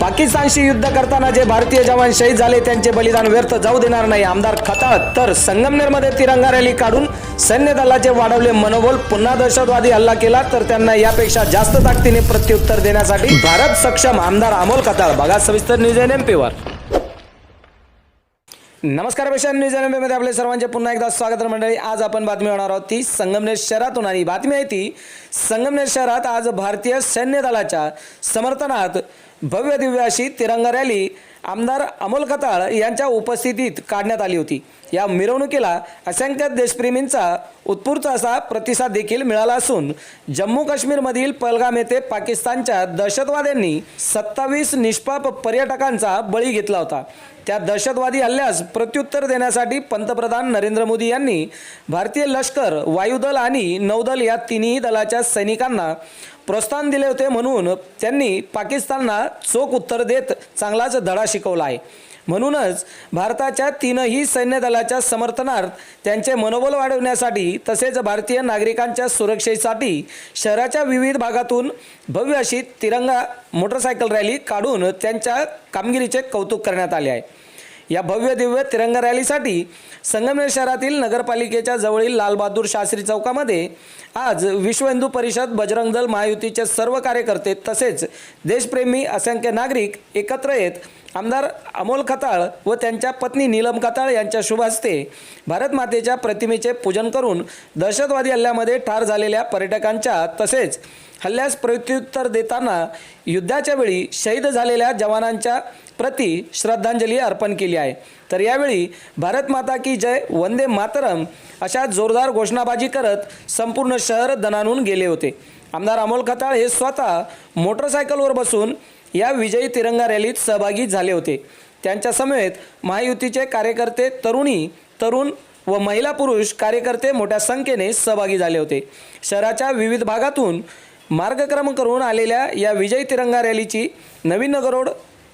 पाकिस्तानशी युद्ध करताना जे भारतीय जवान शहीद झाले त्यांचे बलिदान व्यर्थ जाऊ देणार नाही. आमदार खतळ तर संगमनेरमध्ये तिरंगा रॅली काढून सैन्य दलाचे वाढवले मनोबल पुन्हा दहशतवादी हल्ला केला तर त्यांना यापेक्षा जास्त ताकदीने प्रत्युत्तर देण्यासाठी भारत सक्षम आमदार अमोल खताळ. बघा सविस्तर न्यूज एन एम नमस्कार पेशा न्यूज एनमध्ये आपले सर्वांचे पुन्हा एकदा स्वागत मंडळी. आज आपण बातमी होणार आहोत ती संगमनेर शहरातून आणि बातमी आहे ती संगमनेर शहरात आज भारतीय सैन्य दलाच्या समर्थनात भव्य दिव्य अशी तिरंगा रॅली आमदार अमोल कताळ यांच्या उपस्थितीत काढण्यात आली होती. या मिरवणुकीला असंख्य देशप्रेमींचा उत्स्फूर्त असा प्रतिसाद देखील मिळाला असून जम्मू काश्मीरमधील पलगाम येथे पाकिस्तानच्या दहशतवाद्यांनी सत्तावीस निष्पाप पर्यटकांचा बळी घेतला होता. त्या दहशतवादी हल्ल्यास प्रत्युत्तर देण्यासाठी पंतप्रधान नरेंद्र मोदी यांनी भारतीय लष्कर वायुदल आणि नौदल या तिन्ही दलाच्या सैनिकांना प्रोत्साहन दिले होते म्हणून त्यांनी पाकिस्तानला चोख उत्तर देत चांगलाच धडा शिकवला आहे. म्हणूनच भारताच्या तीनही सैन्य दलाच्या समर्थनार्थ त्यांचे मनोबल वाढवण्यासाठी तसेच भारतीय नागरिकांच्या सुरक्षेसाठी शहराच्या विविध भागातून भव्य अशी तिरंगा मोटरसायकल रॅली काढून त्यांच्या कामगिरीचे कौतुक करण्यात आले आहे. या भव्य दिव्य तिरंगा रॅलीसाठी संगमनेर शहरातील नगरपालिकेच्या जवळील लालबहादूर शास्त्री चौकामध्ये आज विश्व हिंदू परिषद बजरंग दल महायुतीचे सर्व कार्यकर्ते तसेच देशप्रेमी असंख्य नागरिक एकत्र येत आमदार अमोल खताळ व त्यांच्या पत्नी नीलम खताळ यांच्या शुभ हस्ते भारत मातेच्या प्रतिमेचे पूजन करून दहशतवादी हल्ल्यामध्ये ठार झालेल्या पर्यटकांच्या तसेच हल्ल्यास प्रत्युत्तर देताना युद्धाच्या वेळी शहीद झालेल्या जवानांच्या प्रति श्रद्धांजली अर्पण केली आहे. तर यावेळी भारत माता की जय वंदे मातरम अशा जोरदार घोषणाबाजी करत संपूर्ण शहर दणानून गेले होते. आमदार अमोल खताळ हे स्वतः मोटरसायकलवर बसून या विजयी तिरंगा रॅलीत सहभागी झाले होते. त्यांच्या समेत महायुतीचे कार्यकर्ते तरुणी तरुण व महिला पुरुष कार्यकर्ते मोठ्या संख्येने सहभागी झाले होते. शहराच्या विविध भागातून मार्गक्रम करून आलेल्या या विजयी तिरंगा रॅलीची नवीन नगरोड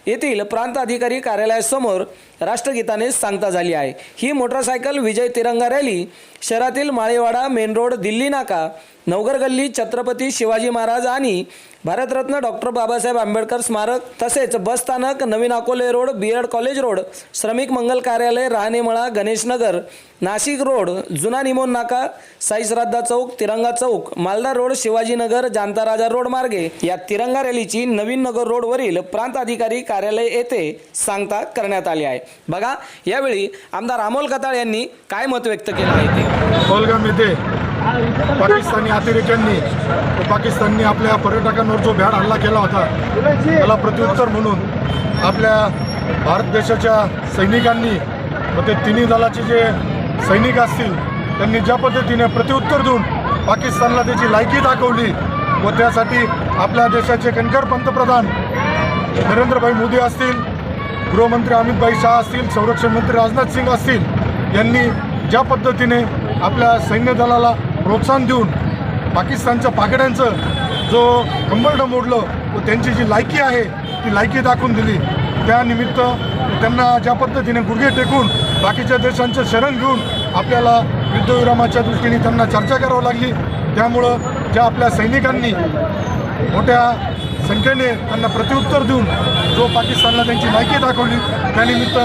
येथील प्रांत अधिकारी कार्यालयासमोर राष्ट्रगीताने सांगता झाली आहे. ही मोटरसायकल विजय तिरंगा रॅली शहरातील माळेवाडा मेन रोड दिल्ली नाका नवगर गल्ली छत्रपती शिवाजी महाराज आणि भारतरत्न डॉक्टर बाबासाहेब आंबेडकर स्मारक तसेच बस स्थानक नवीन Akole road B Ed college road श्रमिक मंगल कार्यालय राहणेमळा गणेशनगर नाशिक रोड जुना निमोन नाका साई श्राद्धा चौक तिरंगा चौक मालदा रोड शिवाजीनगर जांता राजा रोड मार्गे. या तिरंगा रॅलीची नवीन नगर रोडवरील प्रांत अधिकारी कार्यालय येथे सांगता करण्यात आली आहे. बघा यावेळी आमदार अमोल कताळ यांनी काय मत व्यक्त केलं आहे ते? येथे पाकिस्तानी अतिरेक्यांनी व पाकिस्ताननी आपल्या पर्यटकांवर जो भ्याड हल्ला केला होता त्याला प्रत्युत्तर म्हणून आपल्या भारत देशाच्या सैनिकांनी व ते तिन्ही दलाचे जे सैनिक असतील त्यांनी ज्या पद्धतीने प्रत्युत्तर देऊन पाकिस्तानला त्याची लायकी दाखवली व त्यासाठी आपल्या देशाचे कणखर पंतप्रधान नरेंद्रभाई मोदी असतील गृहमंत्री अमित भाई शाह असतील संरक्षण मंत्री राजनाथ सिंग असतील यांनी ज्या पद्धतीने आपल्या सैन्य दलाला प्रोत्साहन देऊन पाकिस्तानच्या पाकड्यांचं जो कंबरडं मोडलं व त्यांची जी लायकी आहे ती लायकी दाखवून दिली. त्यानिमित्त त्यांना ज्या पद्धतीने गुडघे टेकून बाकीच्या देशांचं शरण घेऊन आपल्याला युद्धविरामाच्या दृष्टीने त्यांना चर्चा करावी लागली. त्यामुळं ज्या आपल्या सैनिकांनी मोठ्या संख्येने त्यांना प्रत्युत्तर देऊन जो पाकिस्तानला त्यांची माहिती दाखवली त्यानिमित्त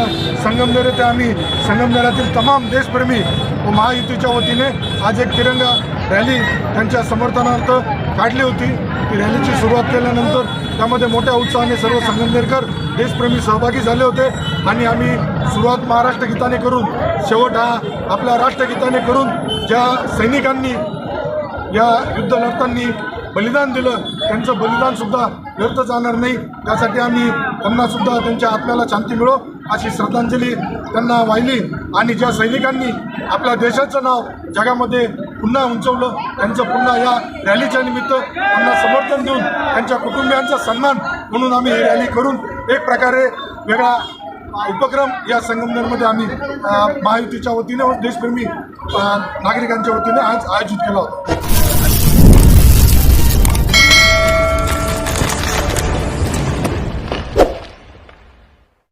संगमनेर येथे आम्ही संगमनेरातील तमाम देशप्रेमी व महायुतीच्या वतीने आज एक तिरंगा रॅली त्यांच्या समर्थनार्थ काढली होती. ती रॅलीची सुरुवात केल्यानंतर त्यामध्ये मोठ्या उत्साहाने सर्व संगमनेरकर देशप्रेमी सहभागी झाले होते आणि आम्ही सुरुवात महाराष्ट्र गीताने करून शेवट हा आपल्या राष्ट्रगीताने करून ज्या सैनिकांनी या युद्ध लढताना बलिदान दिलं. त्यांचं बलिदानसुद्धा व्यर्थ जाणार नाही. त्यासाठी आम्ही त्यांनासुद्धा त्यांच्या आत्म्याला शांती मिळो अशी श्रद्धांजली त्यांना वाहिली. आणि ज्या सैनिकांनी आपल्या देशाचं नाव जगामध्ये पुन्हा उंचवलं त्यांचं पुन्हा या रॅलीच्या निमित्त त्यांना समर्थन देऊन त्यांच्या कुटुंबियांचा सन्मान म्हणून आम्ही ही रॅली करून एक प्रकारे वेगळा उपक्रम या संगमनेरमध्ये आम्ही महायुतीच्या वतीने व देशप्रेमी नागरिकांच्या वतीने आज आयोजित केला होता.